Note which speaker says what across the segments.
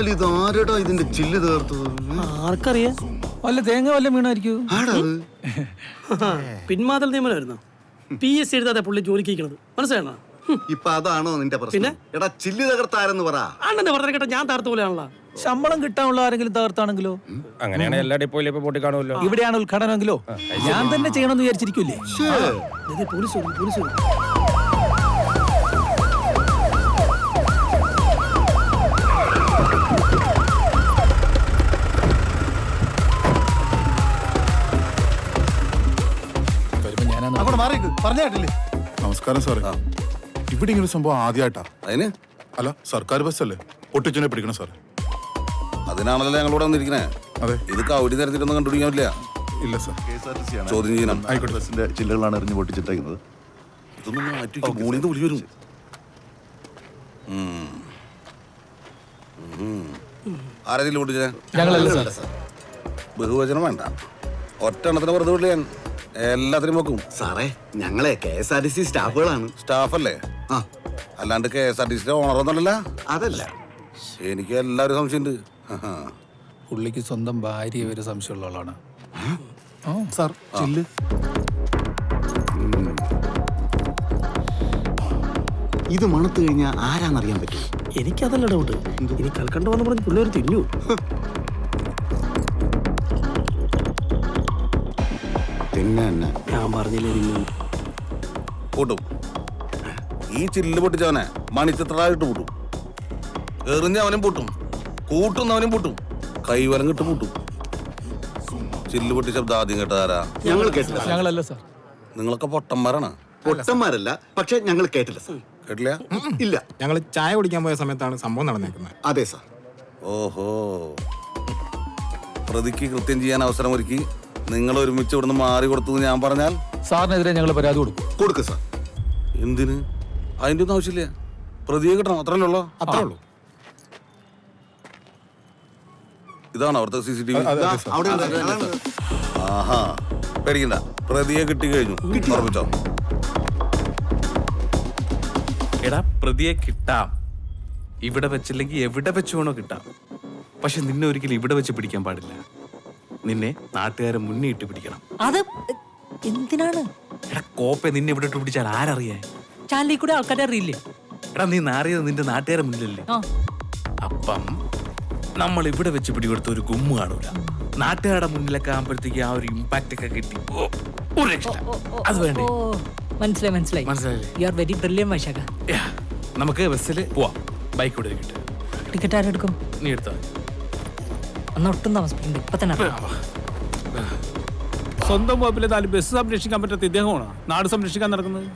Speaker 1: എന്നാൽ ഇത് ആരടാ ഇതിന്റെ ചില്ല് തേർത്തത്
Speaker 2: ആർക്കറിയാ?
Speaker 3: വല്ല തേങ്ങ വല്ല വീണായിരിക്കും
Speaker 1: ആടാ അത്.
Speaker 2: പിന്മാതൽ നിയമനമായിരുന്നു പി എസ് സി എഴുതാതെ പുള്ളി ജോലിക്ക് ഇരിക്കണത്. മനസ്സിലാണോ
Speaker 1: ഇപ്പൊ അതാണോ നിന്റെ പ്രശ്നം? എടാ ചില്ല് തകർത്താരെന്ന് പറ.
Speaker 2: അണ്ണന്റെ പറഞ്ഞ കേട്ടോ ഞാൻ തകർത്ത പോലെയാണല്ലോ.
Speaker 3: ശമ്പളം കിട്ടാനുള്ള ആരെങ്കിലും തകർത്താണെങ്കിലോ?
Speaker 4: അങ്ങനെയാണ് എല്ലാ ഡിപ്പോയിലും ഇപ്പൊ പൊട്ടി കാണുമല്ലോ
Speaker 3: ഇവിടെയാണ് ഉദ്ഘാടനമെങ്കിലോ? ഞാൻ തന്നെ ചെയ്യണമെന്ന് വിചാരിച്ചിരിക്കൂലേ
Speaker 2: പോലീസ് പോലീസ്
Speaker 5: മാറിക്ക്
Speaker 6: നമസ്കാരം സാറേ. ഇവിടെ ഇങ്ങനെ സംഭവം ആദ്യമായിട്ടാ
Speaker 7: അതിന്?
Speaker 6: അല്ല സർക്കാർ ബസ്സല്ലേ? പൊട്ടിച്ചനെ പിടിക്കണം സാറേ.
Speaker 7: അതിനാണല്ലോ ഞങ്ങളോട് വന്നിരിക്കണേ.
Speaker 6: അതെ.
Speaker 7: ഇത് കൗടി തരത്തിലൊന്നും കണ്ടുപിടിക്കാൻ പറ്റില്ല.
Speaker 6: ഇല്ല സാർ.
Speaker 7: ചോദ്യം ചെയ്യണം.
Speaker 6: ആയിക്കോട്ടെ
Speaker 5: ബസ്സിന്റെ ചില്ലുകളാണ് എറിഞ്ഞു പൊട്ടിച്ചിട്ടേക്കുന്നത്.
Speaker 7: ഇതൊന്നും മാറ്റി മുകളിൽ നിന്ന് വിളി വരും. ഉം. ഉം. ആരാ ചില്ല് പൊട്ടിച്ചേ ബഹുവചനം വേണ്ട. ഒറ്റ എണ്ണത്തിന് വെറുതെ ഞാൻ? എല്ലാത്തിനും നോക്കും.
Speaker 1: സാറേ ഞങ്ങളെ K S R T C സ്റ്റാഫുകളാണ്.
Speaker 7: സ്റ്റാഫല്ലേ?
Speaker 1: ആ.
Speaker 7: അല്ലാണ്ട് കെ എസ് ആർ ടി സിയുടെ ഓണറൊന്നുമല്ല
Speaker 1: അതല്ല
Speaker 7: എനിക്ക് എല്ലാവരും സംശയമുണ്ട്.
Speaker 3: പുള്ളിക്ക് സ്വന്തം ഭാര്യ ഒരു സംശയമുള്ള ആളാണ്.
Speaker 5: Sir chill.
Speaker 1: ഇത് മണത്ത് കഴിഞ്ഞാൽ ആരാന്നറിയാൻ പറ്റും?
Speaker 2: എനിക്കതല്ല ഡൗട്ട് ഇനി കൽക്കണ്ട എന്ന് പറഞ്ഞ് പുള്ളി ഒരു തിന്നു.
Speaker 1: പിന്നെ തന്നെ
Speaker 2: ഞാൻ പറഞ്ഞില്ലേ തിന്നു
Speaker 7: പൂട്ടും. ഈ ചില്ല് പൊട്ടിച്ചവനെ മണിച്ചിത്രായിട്ട് പൂട്ടും. എറിഞ്ഞവനും പൂട്ടും. കൂട്ടുന്നവനും പൂട്ടും. കൈവരം കിട്ട് പൂട്ടും. ചില്ല് പൊട്ടി ശബ്ദം ആദ്യം കേട്ടതാരാ?
Speaker 1: ഞങ്ങൾ കേട്ടില്ല. സാർ.
Speaker 3: ഞങ്ങളല്ല സാർ.
Speaker 7: നിങ്ങളൊക്കെ പൊട്ടന്മാരാണ്.
Speaker 1: പൊട്ടന്മാരല്ല പക്ഷെ ഞങ്ങൾ കേട്ടില്ല സാർ.
Speaker 7: കേട്ടില്ല?
Speaker 1: ഇല്ല.
Speaker 4: ഞങ്ങൾ ചായ കുടിക്കാൻ പോയ സമയത്താണ് സംഭവം നടന്നേക്കുന്നത്.
Speaker 1: അതെ സാർ.
Speaker 7: ഓഹോ. പ്രതിക്ക് കൃത്യം ചെയ്യാൻ അവസരം ഒരുക്കി. നിങ്ങൾ ഒരുമിച്ച് ഇവിടുന്ന് മാറി കൊടുത്തത് ഞാൻ പറഞ്ഞാൽ?
Speaker 3: സാറിനെതിരെ ഞങ്ങൾ പരാതി കൊടുക്കും.
Speaker 1: കൊടുക്ക് സാർ.
Speaker 7: എന്തിന്? അതിന്റെ ഒന്നും ആവശ്യമില്ല. പ്രതിയെ കിട്ടണം അത്രേ ഉള്ളോ?
Speaker 4: അത്രേ ഉള്ളൂ.
Speaker 7: ഇതാണ് അവിടുത്തെ സി സി ടി വി ആഹാ. പേടിക്കണ്ട. പ്രതിയെ കിട്ടി കഴിഞ്ഞു. ഉറപ്പിച്ചോ?
Speaker 8: എടാ പ്രതിയെ കിട്ടാം. ഇവിടെ വെച്ചില്ലെങ്കിൽ എവിടെ വെച്ച് വേണോ കിട്ടാം. പക്ഷെ നിന്നെ ഒരിക്കലും ഇവിടെ വെച്ച് പിടിക്കാൻ പാടില്ല. നിന്നെ നാട്ടുകാരെ മുന്നേ ഇട്ട് പിടിക്കണം.
Speaker 9: അത് എന്തിനാണ്?
Speaker 8: എടാ കോപ്പെ നിന്നെ ഇവിടെ ഇട്ട് പിടിച്ചാൽ ആരറിയേ?
Speaker 9: ചാനലിൽ കൂടെ ആൾക്കാരെ അറിയില്ലേ?
Speaker 8: എടാ നീ നാറിയത് നിന്റെ നാട്ടുകാരെ മുന്നിലല്ലേ?
Speaker 9: ആ.
Speaker 8: അപ്പം നമ്മൾ ഇവിടെ വെച്ച് പിടികൊടുത്ത ഒരു ഗുമ്മ കാണൂല. നാട്ടുകാരുടെ മുന്നിലൊക്കെ ആകുമ്പോഴത്തേക്ക് ആ ഒരു ഇമ്പാക്റ്റ് ഒക്കെ കിട്ടി. ഓ, ഒരു രക്ഷയില്ല. അത് വേണ്ടേ?
Speaker 9: ഓ മനസ്സിലായി മനസ്സിലായി.
Speaker 8: മനസ്സിലായില്ലേ?
Speaker 9: You are very brilliant Vaisakh
Speaker 8: യാ, നമുക്ക് ബസ്സിൽ പോവാം. ബൈക്ക് ഇവിടെ കിട്ടും
Speaker 9: ടിക്കറ്റ് ആരെടുക്കും?
Speaker 8: നീ എടുത്താൽ
Speaker 9: അന്ന് ഒട്ടും താമസിപ്പിക്കണ്ട. ഇപ്പൊ തന്നെ സ്വന്തം
Speaker 3: സ്വന്തം നാല് ബസ് സംരക്ഷിക്കാൻ പറ്റാത്ത ഇദ്ദേഹമാണ്? നാട് സംരക്ഷിക്കാൻ നടക്കുന്നത്?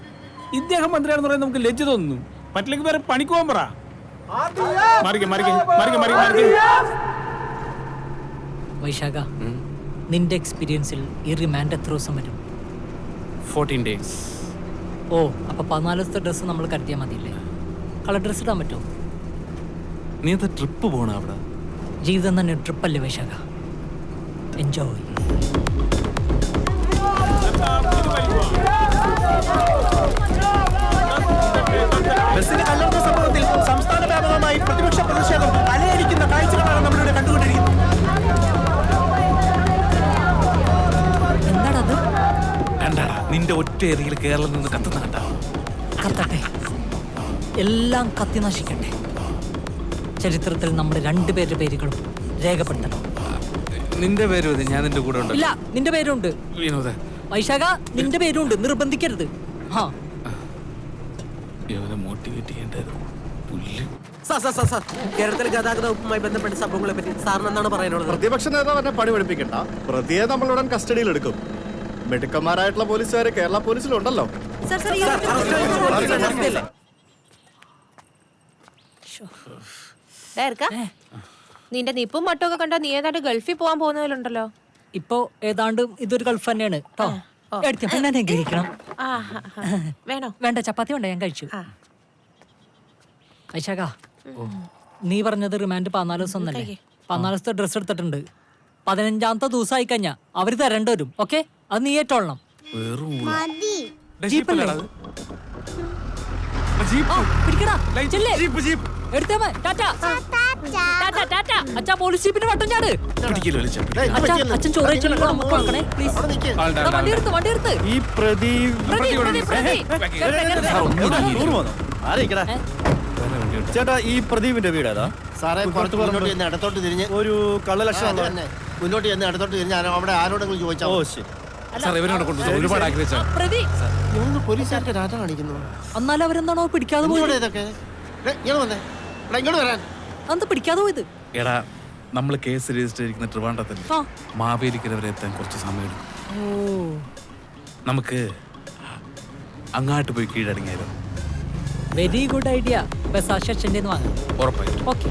Speaker 3: ഇദ്ദേഹം മന്ത്രിയാണെന്ന് പറയാൻ നമുക്ക് ലജ്ജ തോന്നുന്നു. പറ്റില്ലെങ്കിൽ വേറെ പണിക്ക് പോകാൻ പറ. മറിക്ക് മറിക്ക് മറിക്ക് മറിക്ക് മറിക്ക്.
Speaker 9: വൈശാഖ നിന്റെ എക്സ്പീരിയൻസിൽ ഈ റിമാൻഡ് എത്ര ദിവസം വരും?
Speaker 8: ഫോർട്ടീൻ ഡേയ്സ്
Speaker 9: ഓ അപ്പൊ പതിനാല് ദിവസത്തെ ഡ്രസ്സ് നമ്മൾ കരുതിയാൽ മതിയില്ലേ? കളർ ഡ്രസ്സ് ഇടാൻ പറ്റുമോ?
Speaker 8: നീ എന്താ ട്രിപ്പ് പോണ അവിടെ?
Speaker 9: ജീവിതം തന്നെ ട്രിപ്പല്ലേ വൈശാഖ? എൻജോയ്
Speaker 2: ബസ്സിന്റെ കല്ലെടുത്ത സംഭവത്തിൽ സംസ്ഥാന വ്യാപകമായി പ്രതിപക്ഷ പ്രതിഷേധം അലയടിക്കുന്ന കാഴ്ചകളാണ് നമ്മളിവിടെ കണ്ടുകൊണ്ടിരിക്കുന്നത്.
Speaker 9: എന്താണത്
Speaker 8: കണ്ടാടാ നിന്റെ ഒറ്റ കേരളം നിന്ന് കത്തുന്ന കണ്ടാവും
Speaker 9: കത്തട്ടെ. എല്ലാം കത്തി നശിക്കട്ടെ. ചരിത്രത്തിൽ നമ്മുടെ രണ്ടുപേരുടെ പേരുകളും രേഖപ്പെടുത്തണം
Speaker 8: നിന്റെ പേര് ഞാൻ നിന്റെ കൂടെ ഉണ്ട്
Speaker 9: ഇല്ല നിന്റെ പേരുണ്ട്
Speaker 8: വിനോദ
Speaker 9: വൈശാഖ നിന്റെ പേരുണ്ട് നിർബന്ധിക്കരുത് ആ
Speaker 8: ഇവനെ മോട്ടിവേറ്റ് ചെയ്യേണ്ടായിരുന്നു പുല്ല്
Speaker 2: സാർ സാർ സാർ സാർ കേരളത്തിലെ ഗതാഗത വകുപ്പുമായി ബന്ധപ്പെട്ട സംഭവങ്ങളെ പറ്റി സാറിന് എന്താണ് പറയാനുള്ളത്
Speaker 5: പ്രതിപക്ഷ നേതാവ് എന്നെ പണി പഠിപ്പിക്കണ്ട പ്രതിയെ നമ്മളുടൻ കസ്റ്റഡിയിൽ എടുക്കും മിടുക്കന്മാരായിട്ടുള്ള പോലീസുകാരെ കേരള പോലീസിലുണ്ടല്ലോ
Speaker 10: ഉണ്ടല്ലോ. നിന്റെ നിപ്പും മട്ടും ഒക്കെ കണ്ടോ നീ ഏതാണ്ട് ഗൾഫിൽ പോവാൻ പോകുന്നതിലുണ്ടല്ലോ
Speaker 9: ഇപ്പോ ഏതാണ്ട് ഇതൊരു ഗൾഫ് തന്നെയാണ് കേട്ടോ.
Speaker 10: വേണോ?
Speaker 9: വേണ്ട ചപ്പാത്തി വേണ്ട ഞാൻ കഴിച്ചു. വൈശാഖ നീ പറഞ്ഞത് റിമാൻഡ് പതിനാല് ദിവസം തന്നെ പതിനാല് ദിവസത്തെ ഡ്രസ് എടുത്തിട്ടുണ്ട്. പതിനഞ്ചാമത്തെ ആയി കഴിഞ്ഞാ അവർ തരേണ്ട വരും ഓക്കെ? അത് നീ ഏറ്റോളണം. ജീപ്പല്ലേ? പിടിക്കടാ. ജീപ്പ് എടുത്തേ ടാറ്റ. ടാറ്റ, ടാറ്റ. അച്ഛാ പോലീസ് ജീപ്പിന്റെ വട്ടം ചാട്.
Speaker 8: പിടിക്കല്ലോ വലിച്ച
Speaker 9: അച്ഛാ അച്ഛൻ ചോറ് കഴിച്ചിട്ടുണ്ടോ? നമുക്ക് കൊടുക്കണേ പ്ലീസ് വണ്ടി എടുത്ത് വണ്ടി എടുത്ത്.
Speaker 5: ഈ പ്രദീപ്
Speaker 9: പ്രതി, പ്രതി, പ്രതി.
Speaker 5: ചേട്ടാ ഈ പ്രദീപിന്റെ വീട് ഏതാ
Speaker 2: സാറേ പുറത്ത് മുന്നോട്ട് ചെന്ന് ഇടത്തോട്ട് തിരിഞ്ഞ്.
Speaker 5: ഒരു കള്ളലക്ഷം
Speaker 2: ലക്ഷം തന്നെ. മുന്നോട്ട് ചെന്ന് അടുത്തോട്ട് തിരിഞ്ഞ് അവിടെ ആരോടെങ്കിലും ചോദിച്ചാൽ
Speaker 5: ഓ. ശരി.
Speaker 8: ഒരുപാട്
Speaker 2: ആഗ്രഹിച്ചു പോലീസുകാർക്ക് രാജ കാണിക്കുന്നു.
Speaker 9: എന്നാലും അവരെന്താണോ പിടിക്കാതെ
Speaker 2: പോയി?
Speaker 9: പോയത്
Speaker 2: ഇതൊക്കെ വന്നേ. ഇങ്ങോട്ട് വരാൻ.
Speaker 9: അന്ത് പിടിക്കാതെ പോയത്
Speaker 8: എടാ നമ്മൾ കേസ് രജിസ്റ്റർ ചെയ്തിരിക്കുന്ന ട്രിവാണ്ടത്തിൽ
Speaker 9: ആ.
Speaker 8: മാവേലിക്കര വരെ എത്താൻ കുറച്ച് സമയം എടുക്കും
Speaker 9: ഓ.
Speaker 8: നമുക്ക് അങ്ങാട്ട് പോയി കീഴടങ്ങിയാലോ?
Speaker 9: വെരി ഗുഡ് ഐഡിയ ബസ് ആ സെക്ഷന്റെ വാങ്ങാം.
Speaker 8: ഉറപ്പായിട്ടും.
Speaker 9: ഓക്കെ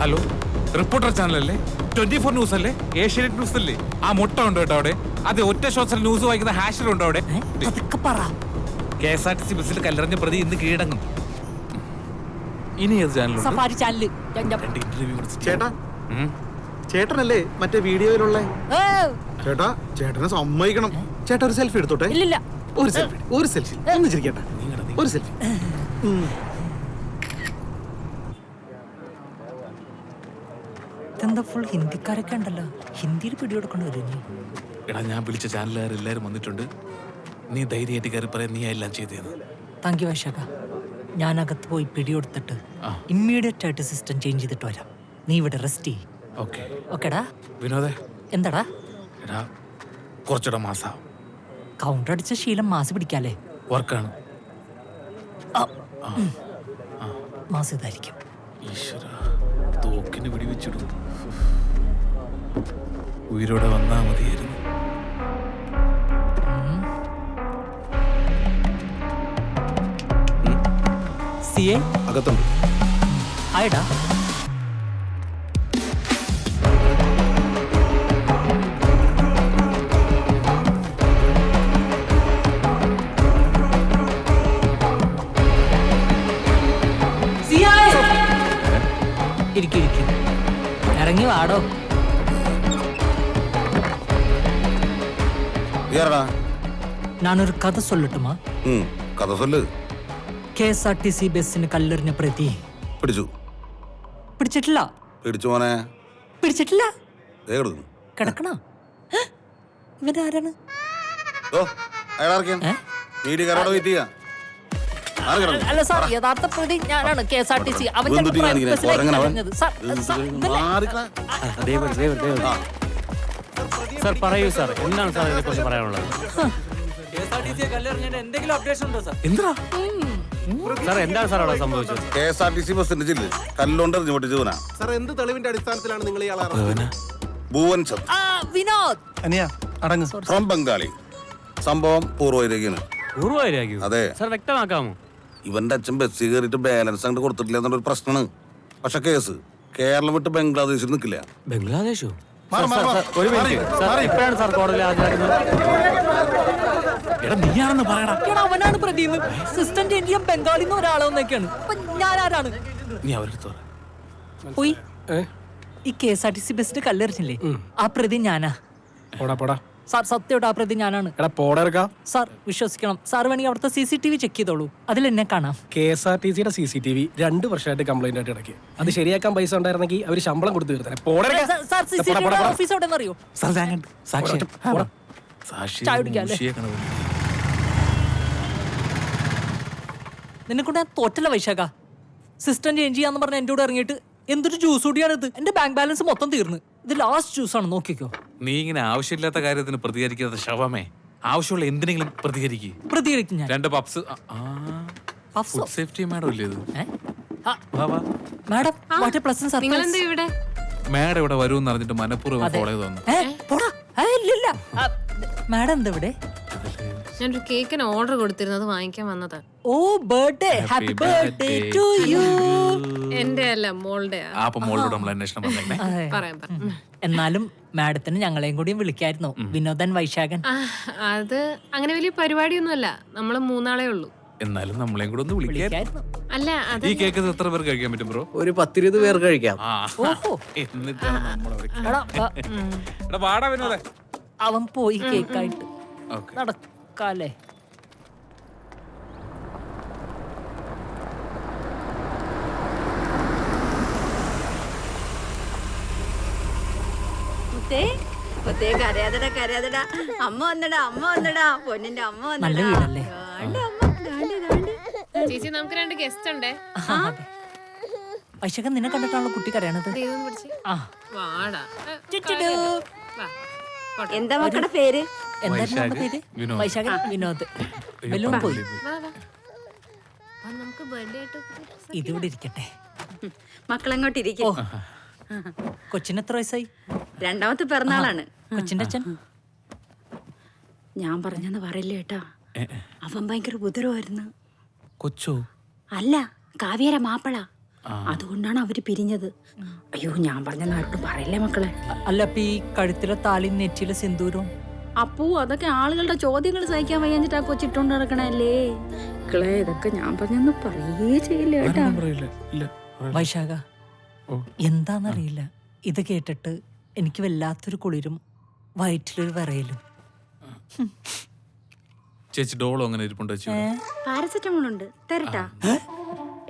Speaker 8: ഹലോ റിപ്പോർട്ടർ ചാനൽ അല്ലേ? ട്വന്റി ഫോർ ന്യൂസ് അല്ലേ? ഏഷ്യാനെറ്റ് ന്യൂസ് അല്ലേ? ആ മുട്ട ഉണ്ട് കേട്ടോ അവിടെ? അതെ ഒറ്റ ശ്വാസം ന്യൂസ് വായിക്കുന്ന ഹാഷർ ഉണ്ടോ അവിടെ?
Speaker 9: പറ.
Speaker 8: K S R T C ബസ്സിൽ കല്ലെറിഞ്ഞ പ്രതി ഇന്ന് കീഴടങ്ങും. ഇനി ഏത്
Speaker 9: സഫാരി
Speaker 8: ചാനൽ
Speaker 5: ചേട്ടാ ചേട്ടനല്ലേ മറ്റേ വീഡിയോയിലുള്ള? ചേട്ടാ ചേട്ടനെ സമ്മതിക്കണം. ചേട്ടാ ഒരു സെൽഫി എടുത്തോട്ടെ?
Speaker 9: ഇല്ല
Speaker 5: ഒരു സെൽഫി ഒരു സെൽഫി ഒന്ന് ചിരിക്കട്ടെ. ഒരു സെൽഫി
Speaker 9: എന്താ ഫുൾ ഹിന്ദിക്കാരൊക്കെ ഉണ്ടല്ലോ? ഹിന്ദിയിൽ പിടികൊടുക്കേണ്ടി വരും.
Speaker 8: എടാ ഞാൻ വിളിച്ച ചാനലുകാർ എല്ലാവരും വന്നിട്ടുണ്ട്. നീ ധൈര്യമായിട്ട് കയറി പറയാൻ നീ എല്ലാം ചെയ്തു
Speaker 9: താങ്ക് യു വൈശാഖ. ഞാൻ അകത്ത് പോയി പിടികൊടുത്തിട്ട് ഇമ്മീഡിയറ്റ് ആയിട്ട് സിസ്റ്റം ചേഞ്ച് ചെയ്തിട്ട് വരാം. നീ ഇവിടെ റെസ്റ്റ് ചെയ്യ്.
Speaker 8: ഓക്കെ.
Speaker 9: ഓക്കെടാ.
Speaker 8: വിനോദേ.
Speaker 9: എന്താടാ?
Speaker 8: എടാ കുറച്ചുകൂടെ മാസാവും
Speaker 9: കൗണ്ടർ അടിച്ച ശീലം മാസ് പിടിക്കാല്ലേ?
Speaker 8: വർക്കാണ്
Speaker 9: മാസ് ഇതായിരിക്കും.
Speaker 8: ഈശ്വര തോക്കിന് പിടിവെച്ചിടും. ഉയരോടെ വന്നാ മതിയായിരുന്നു.
Speaker 9: സി എ
Speaker 5: അകത്തുണ്ട്
Speaker 9: ആയിടാ ഇരിക്കും ഇരിക്കും ഇറങ്ങി വാടോ
Speaker 7: யாரடா
Speaker 9: ഞാനൊരു കഥ സൊല്ലട്ടുമാ
Speaker 7: ம் கதை சொல்லு
Speaker 9: K S R T C ബസ്സിന് കല്ലെറിഞ്ഞ പ്രതി.
Speaker 7: പിടിച്ചു.
Speaker 9: പിടിച്ചിട്ടില്ല.
Speaker 7: പിടിച്ചു മോനെ.
Speaker 9: പിടിച്ചിട്ടില്ല.
Speaker 7: ദേ കിടക്കുന്നു
Speaker 9: കിടക്കണ? ആരാണ്
Speaker 7: ഓ
Speaker 9: ഏ?
Speaker 7: കരോടെ വെയിറ്റ് ചെയ്യാ ആര് കിടന്നു?
Speaker 9: അല്ല സാർ യഥാർത്ഥ പ്രതി ഞാനാണ് K S R T C അവൻ
Speaker 7: ഇവൻ തുട്ടി കാണിക്കണേ? കൊരങ്ങൻ അവൻ.
Speaker 9: സാർ സാർ, ഇതല്ലേ?
Speaker 11: സാർ പറയൂ സാർ. എന്താണ് സാർ ഇതിനെക്കുറിച്ച് പറയാനുള്ളത്?
Speaker 8: എന്താ
Speaker 11: സാർ എന്താണ് സാർ അവിടെ സംഭവിച്ചത്?
Speaker 7: K S R T C ബസിന്റെ ജില്ല കല്ലുകൊണ്ട് എറിഞ്ഞു പൊട്ടിച്ചവനാ
Speaker 2: സാർ എന്ത് തെളിവിന്റെ അടിസ്ഥാനത്തിലാണ് നിങ്ങൾ ഇയാളെ arrest
Speaker 7: ഭുവൻ ചന്ദ്
Speaker 9: ആ, വിനോദ്.
Speaker 5: അനിയ അടങ്ങ്.
Speaker 7: ഫ്രം ബംഗാളി സംഭവം അതെ.
Speaker 11: സാർ വ്യക്തമാക്കാമോ?
Speaker 7: ഇവന്റെ അച്ഛൻ ബസ് കയറിയിട്ട് ബാലൻസ് അങ്ങോട്ട് കൊടുത്തിട്ടില്ല എന്നൊരു പ്രശ്നമാണ് പക്ഷെ കേസ് കേരളം വിട്ട് ബംഗ്ലാദേശിൽ നിൽക്കില്ല.
Speaker 11: ബംഗ്ലാദേശോ? ഒരു മിനിറ്റ്. സാർ ഇപ്പോഴാണ് സാർ കോടതിയിൽ ഹാജരാക്കുന്നത്?
Speaker 8: നീയാണെന്ന് പറയടാ.
Speaker 9: എടാ, അവനാണ് പ്രതി സിസ്റ്റന്റ് ഇന്ത്യ ചെയ്യാൻ ബംഗാളിന്ന് ഒരാളെന്നൊക്കെയാണ് അപ്പൊ ഞാൻ ആരാണ്?
Speaker 8: നീ അവരുടെ പറ.
Speaker 9: പോയി. ഈ K S R T C ബസ്സിന്റെ കല്ലെറിഞ്ഞില്ലേ? ആ പ്രതി ഞാനാ.
Speaker 4: പോടാ പോടാ.
Speaker 9: സാർ സത്യമായിട്ട് ആ പ്രതി ഞാനാണ്.
Speaker 4: എടാ പോടാ ഇറക്കാം
Speaker 9: സാർ വിശ്വസിക്കണം. സാർ വേണമെങ്കിൽ അവിടുത്തെ C C T V check ചെയ്തോളൂ. അതിൽ എന്നെ കാണാം.
Speaker 4: കെ എസ് ആർ ടി സിയുടെ സി സി ടി വി രണ്ട് വർഷമായിട്ട് കംപ്ലൈന്റ് ആയിട്ട് ഇടയ്ക്ക് അത് ശരിയാക്കാൻ പൈസ ഉണ്ടായിരുന്നെങ്കിൽ അവർ ശമ്പളം കൊടുത്ത് തീർത്തേ പോടാ
Speaker 9: sir, C C T V office എവിടെ അറിയോ
Speaker 8: സാർ സാക്ഷി. സാക്ഷി
Speaker 9: ചായ കുടിക്കാം അല്ലേ? നിന്നെ കൊണ്ട് ഞാൻ തോറ്റല്ല വൈശാഖ. സിസ്റ്റം ചേഞ്ച് ചെയ്യാന്ന് പറഞ്ഞ എന്റെ കൂടെ ഇറങ്ങിയിട്ട് എന്തൊരു ജ്യൂസ് കൂടിയാണ് ഇത് എന്റെ ബാങ്ക് ബാലൻസ് മൊത്തം തീർന്നു. ഇത് ലാസ്റ്റ് ജ്യൂസ് ആണ് നോക്കിക്കോ.
Speaker 8: നീ ഇങ്ങനെ ആവശ്യമില്ലാത്ത കാര്യത്തിന് പ്രതികരിക്കാത്ത ശവമേ? ആവശ്യമുള്ള എന്തിനെങ്കിലും പ്രതികരിക്കുക
Speaker 9: പ്രതികരിക്കും ഞാൻ.
Speaker 8: രണ്ട് പപ്സ്
Speaker 9: പഫ്സോ?
Speaker 8: ഫുഡ് സേഫ്റ്റി മാഡം ഇല്ലേ ഇത്? വാ വാ.
Speaker 9: Madam what a pleasant surprise
Speaker 10: ഇവിടെ?
Speaker 8: മാഡം ഇവിടെ വരുമെന്ന് അറിഞ്ഞിട്ട് മനഃപൂർവം ഫോളോ ചെയ്തു വന്നു.
Speaker 9: ഏ, പോടാ. ഏ, ഇല്ലില്ല. ആ, മാഡം എന്താ ഇവിടെ
Speaker 10: ഞാനൊരു കേക്കിന് ഓർഡർ കൊടുത്തിരുന്നത് വാങ്ങിക്കാൻ വന്നതാ.
Speaker 9: ഓ birthday happy birthday to you
Speaker 10: എന്റെ അല്ല മോളുടെ.
Speaker 8: ആ അപ്പൊ മോളോട് നമ്മൾ അന്വേഷണം വന്നേ
Speaker 10: പറയാം പറയാം.
Speaker 9: എന്നാലും മാഡത്തിന് ഞങ്ങളെയും കൂടി വിളിക്കായിരുന്നു. വിനോദൻ വൈശാഖൻ.
Speaker 10: അത് അങ്ങനെ വലിയ പരിപാടിയൊന്നുമല്ല. നമ്മൾ മൂന്നാളേ ഉള്ളൂ.
Speaker 8: എന്നാലും നമ്മളെയും കൂടെ ഒന്ന്
Speaker 9: വിളിക്കായിരുന്നു.
Speaker 10: അല്ല അത്
Speaker 8: ഈ കേക്ക് എത്ര പേർ കഴിക്കാൻ പറ്റും ബ്രോ?
Speaker 2: ഒരു പത്തിരുപത് പേർ കഴിക്കാം.
Speaker 8: എന്നിട്ടാണ് നമ്മളെ
Speaker 9: എടാ
Speaker 8: വാടാ വിനോദേ.
Speaker 9: അവൻ പോയി കേക്കായിട്ട്. നടക്കാലേ
Speaker 10: അമ്മ വന്നടാ അമ്മ വന്നടാ. പൊന്നിന്റെ അമ്മ
Speaker 12: ചേച്ചി നമുക്ക് രണ്ട് ഗസ്റ്റ് ഉണ്ടേ?
Speaker 9: വൈശാഖൻ നിന്നെ കണ്ടിട്ടാണല്ലോ കുട്ടി കരയണത്.
Speaker 12: വാടാ.
Speaker 10: എന്താ മക്കളുടെ പേര്?
Speaker 9: എന്തായിരുന്നു നമ്മുടെ പേര്?
Speaker 8: വിനോദ്.
Speaker 9: വൈശാഖൻ വിനോദ്. ബലൂൺ പോയി.
Speaker 12: നമുക്ക് ബർത്ത്ഡേ ആയിട്ട്
Speaker 9: ഇതിവിടെ ഇരിക്കട്ടെ.
Speaker 10: മക്കളെങ്ങോട്ട് ഇരിക്കും.
Speaker 9: കൊച്ചിന് എത്ര വയസ്സായി?
Speaker 10: രണ്ടാമത്തെ പിറന്നാളാണ്.
Speaker 9: കൊച്ചിന്റെ അച്ഛൻ?
Speaker 10: ഞാൻ പറഞ്ഞെന്ന് പറയില്ല കേട്ടാ അവൻ ഭയങ്കര ഉപദ്രവമായിരുന്നു
Speaker 8: കൊച്ചോ?
Speaker 10: അല്ല കാവ്യര മാപ്പിള. അതുകൊണ്ടാണ് അവർ പിരിഞ്ഞത്. അയ്യോ ഞാൻ പറഞ്ഞ നാട്ടും പറയില്ലേ മക്കളെ?
Speaker 9: അല്ല അപ്പൊ ഈ കഴുത്തിലെ താളി നെറ്റിയിലെ സിന്ദൂരവും?
Speaker 10: അപ്പൂ അതൊക്കെ ആളുകളുടെ ചോദ്യങ്ങൾ സഹിക്കാൻ വയ്യാഞ്ഞിട്ട് ആ കൊച്ചിട്ടോണ്ട് നടക്കണല്ലേ മക്കളെ ഇതൊക്കെ ഞാൻ പറഞ്ഞൊന്നും പറയേ ചെയ്യില്ല കേട്ടാ.
Speaker 9: വൈശാഖ എന്താന്നറിയില്ല. ഇത് കേട്ടിട്ട് എനിക്ക് വല്ലാത്തൊരു കുളിരും വയറ്റിലൊരു വിറയലും.
Speaker 8: ചേച്ചി ഡോളോ അങ്ങനെ ഇരിപ്പുണ്ടോ?
Speaker 10: പാരസെറ്റമോൾ ഉണ്ട് തരട്ടാ.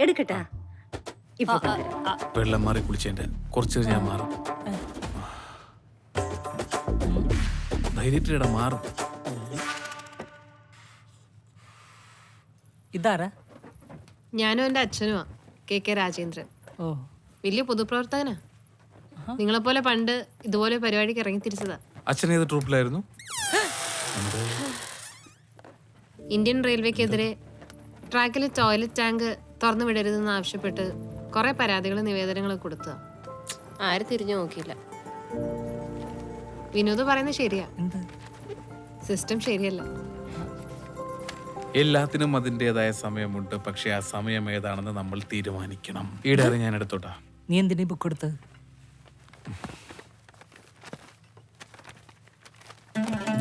Speaker 10: എടുക്കട്ടാ. ഇപ്പൊ.
Speaker 8: വെള്ളം മാറി കുളിച്ചതിന്റെ. കുറച്ച് ഞാൻ മാറും. ധൈര്യത്തിലിട മാറും.
Speaker 9: ഇതാരാ?
Speaker 12: ഞാനും എന്റെ അച്ഛനുമാ കെ കെ രാജേന്ദ്രൻ.
Speaker 9: ഓ.
Speaker 12: വലിയ പൊതുപ്രവർത്തകനാ. നിങ്ങളെപ്പോലെ പണ്ട് ഇതുപോലെ പരിപാടിക്ക് ഇറങ്ങി തിരിച്ചതാ.
Speaker 8: അച്ഛൻ ഏത് ട്രൂപ്പിലായിരുന്നു?
Speaker 12: ഇന്ത്യൻ റെയിൽവേക്കെതിരെ ട്രാക്കിലെ ടോയ്ലറ്റ് ടാങ്ക് തുറന്നു വിടരുതെന്ന് ആവശ്യപ്പെട്ട് കുറെ പരാതികളും നിവേദനങ്ങളും കൊടുത്തു? ആരും തിരിഞ്ഞു നോക്കിയില്ല. വിനോദ് പറയുന്നത് ശരിയാ.
Speaker 9: എന്ത്?
Speaker 12: സിസ്റ്റം ശരിയല്ല.
Speaker 8: എല്ലാത്തിനും അതിന്റെതായ സമയമുണ്ട് പക്ഷെ ആ സമയം ഏതാണെന്ന് നമ്മൾ തീരുമാനിക്കണം. ഈടേറെ ഞാൻ എടുത്തോട്ടാ.
Speaker 9: നീ എന്തിനാ ബുക്ക് എടുത്തത്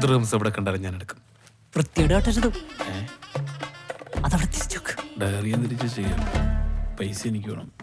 Speaker 8: ഡ്രംസ് എവിടെ കണ്ടാലും ഞാൻ എടുക്കും.
Speaker 9: വൃത്തിയുടെ അതവിടെ തിരിച്ചു വെക്ക്.
Speaker 8: ഡയറി എന്തിരിച്ച് ചെയ്യാം? പൈസ എനിക്ക് വേണം.